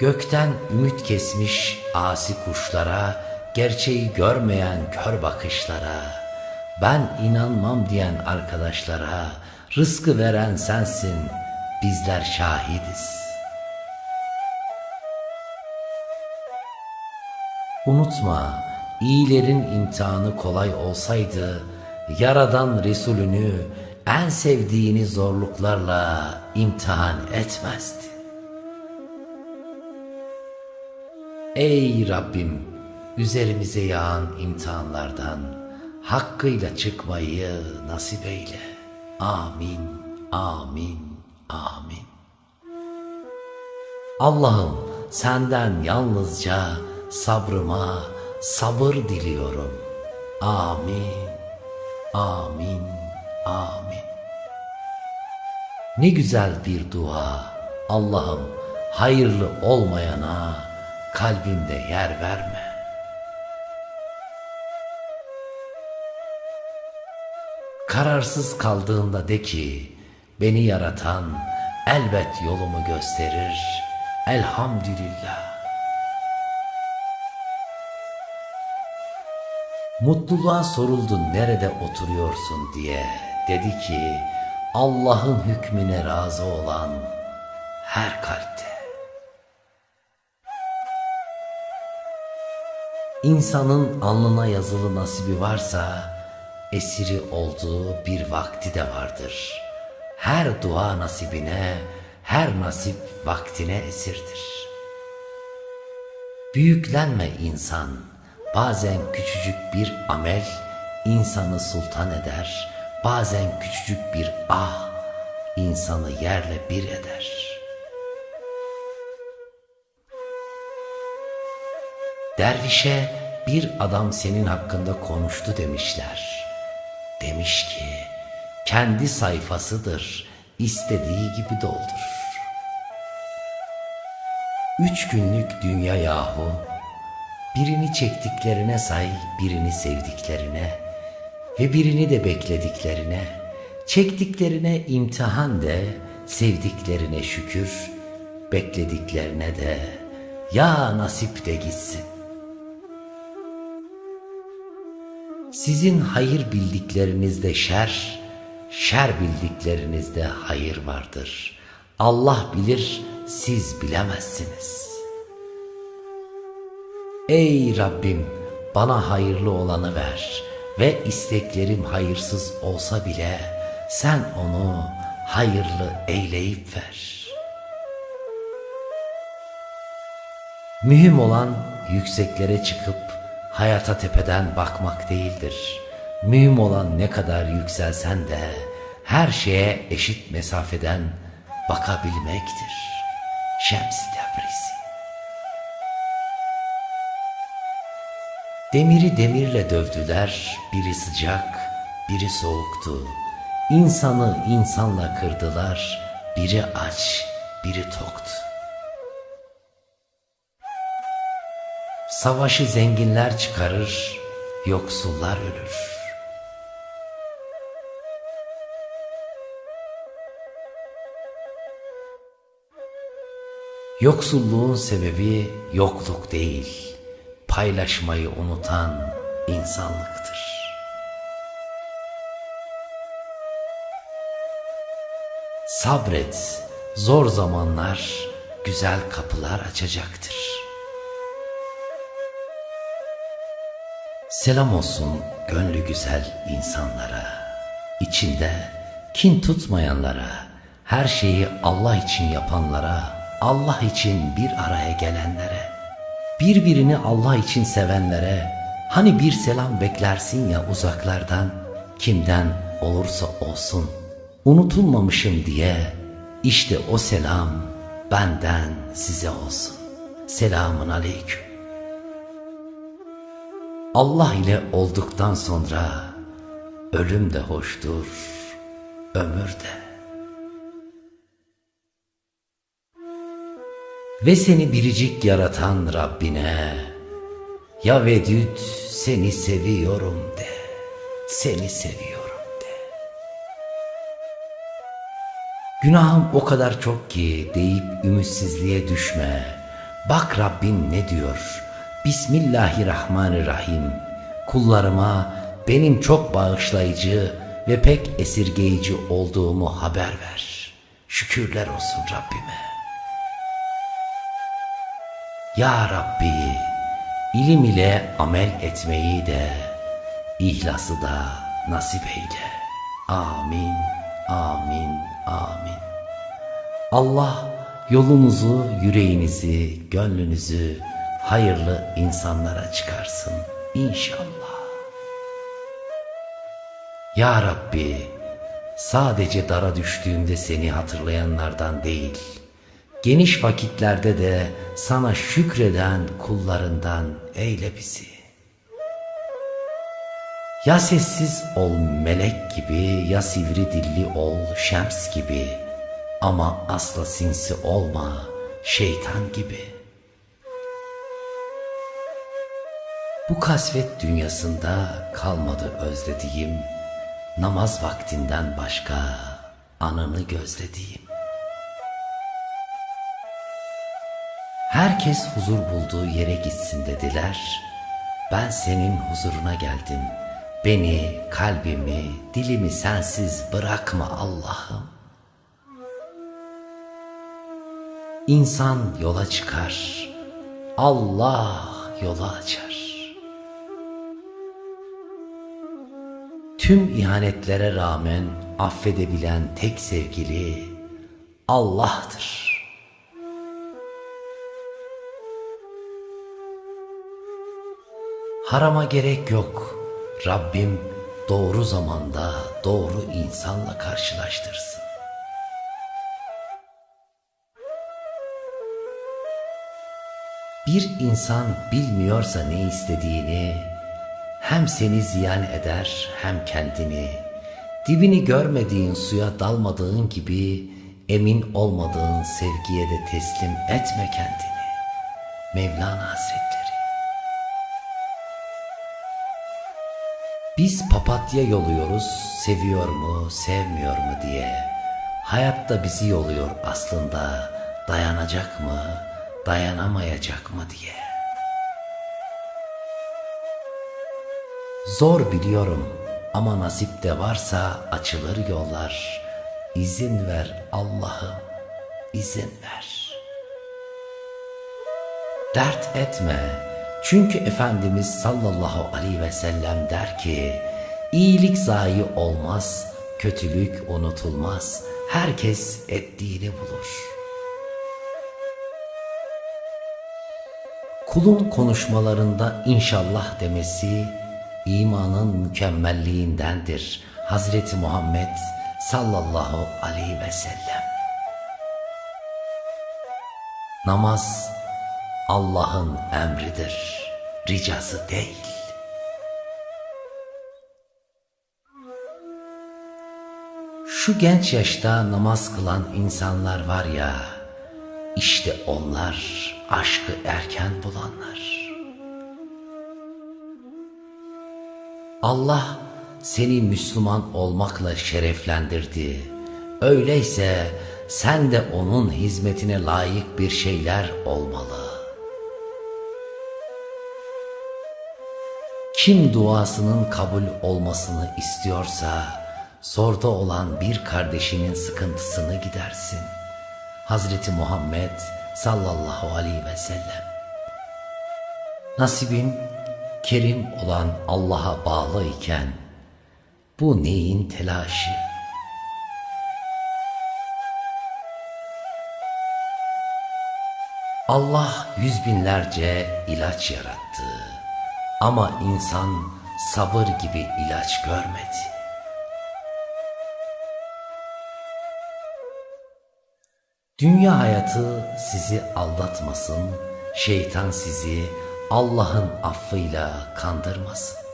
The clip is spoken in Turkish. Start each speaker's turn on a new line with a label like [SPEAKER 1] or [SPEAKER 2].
[SPEAKER 1] Gökten ümit kesmiş asi kuşlara, gerçeği görmeyen kör bakışlara, ben inanmam diyen arkadaşlara, rızkı veren sensin, bizler şahidiz. Unutma, iyilerin imtihanı kolay olsaydı, Yaradan Resulünü en sevdiğini zorluklarla imtihan etmezdi. Ey Rabbim, üzerimize yağan imtihanlardan hakkıyla çıkmayı nasip eyle. Amin, amin, amin. Allah'ım senden yalnızca sabrıma sabır diliyorum. Amin, amin, amin. Ne güzel bir dua. Allah'ım hayırlı olmayana kalbimde yer verme. Kararsız kaldığında de ki beni yaratan elbet yolumu gösterir. Elhamdülillah. Mutluluğa soruldu nerede oturuyorsun diye. Dedi ki Allah'ın hükmüne razı olan her kalpte. İnsanın alnına yazılı nasibi varsa esiri olduğu bir vakti de vardır. Her dua nasibine, her nasip vaktine esirdir. Büyüklenme insan. Bazen küçücük bir amel insanı sultan eder. Bazen küçücük bir ah insanı yerle bir eder. Dervişe bir adam senin hakkında konuştu demişler. Demiş ki kendi sayfasıdır istediği gibi doldur. Üç günlük dünya yahu birini çektiklerine say birini sevdiklerine ve birini de beklediklerine çektiklerine imtihan de sevdiklerine şükür beklediklerine de ya nasip de gitsin. Sizin hayır bildiklerinizde şer, şer bildiklerinizde hayır vardır. Allah bilir, siz bilemezsiniz. Ey Rabbim, bana hayırlı olanı ver ve isteklerim hayırsız olsa bile sen onu hayırlı eyleyip ver. Mühim olan yükseklere çıkıp hayata tepeden bakmak değildir. Mühim olan ne kadar yükselsen de her şeye eşit mesafeden bakabilmektir. Şems-i Tebrizi Demiri demirle dövdüler, biri sıcak, biri soğuktu. İnsanı insanla kırdılar, biri aç, biri toktu. Savaşı zenginler çıkarır, yoksullar ölür. Yoksulluğun sebebi yokluk değil, paylaşmayı unutan insanlıktır. Sabret, zor zamanlar güzel kapılar açacaktır. Selam olsun gönlü güzel insanlara, içinde kin tutmayanlara, her şeyi Allah için yapanlara, Allah için bir araya gelenlere, birbirini Allah için sevenlere, hani bir selam beklersin ya uzaklardan, kimden olursa olsun, unutulmamışım diye, işte o selam benden size olsun. Selamun aleyküm. Allah ile olduktan sonra ölüm de hoştur, ömür de. Ve seni biricik yaratan Rabbine ya Vedüt seni seviyorum de, seni seviyorum de. Günahım o kadar çok ki deyip ümitsizliğe düşme. Bak Rabbin ne diyor? Bismillahirrahmanirrahim. Kullarıma benim çok bağışlayıcı ve pek esirgeyici olduğumu haber ver. Şükürler olsun Rabbime. Ya Rabbi, ilim ile amel etmeyi de, ihlası da nasip eyle. Amin, amin, amin. Allah yolunuzu, yüreğinizi, gönlünüzü hayırlı insanlara çıkarsın inşallah. Ya Rabbi, sadece dara düştüğümde seni hatırlayanlardan değil, geniş vakitlerde de sana şükreden kullarından eyle bizi. Ya sessiz ol melek gibi, ya sivri dilli ol şems gibi. Ama asla sinsi olma şeytan gibi. Bu kasvet dünyasında kalmadı özlediğim, namaz vaktinden başka anını gözlediğim. Herkes huzur bulduğu yere gitsin dediler. Ben senin huzuruna geldim. Beni, kalbimi, dilimi sensiz bırakma Allah'ım. İnsan yola çıkar. Allah yolu açar. Tüm ihanetlere rağmen affedebilen tek sevgili Allah'tır. Harama gerek yok. Rabbim doğru zamanda doğru insanla karşılaştırsın. Bir insan bilmiyorsa ne istediğini hem seni ziyan eder hem kendini. Dibini görmediğin suya dalmadığın gibi emin olmadığın sevgiye de teslim etme kendini. Mevlana Hazretleri Biz papatya yoluyoruz, seviyor mu, sevmiyor mu diye. Hayat da bizi yoluyor aslında, dayanacak mı, dayanamayacak mı diye. Zor biliyorum ama nasip de varsa açılır yollar. İzin ver Allah'ım, izin ver. Dert etme. Çünkü Efendimiz sallallahu aleyhi ve sellem der ki, iyilik zayi olmaz, kötülük unutulmaz. Herkes ettiğini bulur. Kulun konuşmalarında inşallah demesi imanın mükemmelliğindendir. Hazreti Muhammed sallallahu aleyhi ve sellem. Namaz Allah'ın emridir, ricası değil. Şu genç yaşta namaz kılan insanlar var ya, işte onlar aşkı erken bulanlar. Allah seni Müslüman olmakla şereflendirdi. Öyleyse sen de onun hizmetine layık bir şeyler olmalı. Kim duasının kabul olmasını istiyorsa zorda olan bir kardeşinin sıkıntısını gidersin. Hazreti Muhammed sallallahu aleyhi ve sellem. Nasibin kerim olan Allah'a bağlı iken bu neyin telaşı? Allah yüz binlerce ilaç yarattı. Ama insan sabır gibi ilaç görmedi. Dünya hayatı sizi aldatmasın, şeytan sizi Allah'ın affıyla kandırmasın.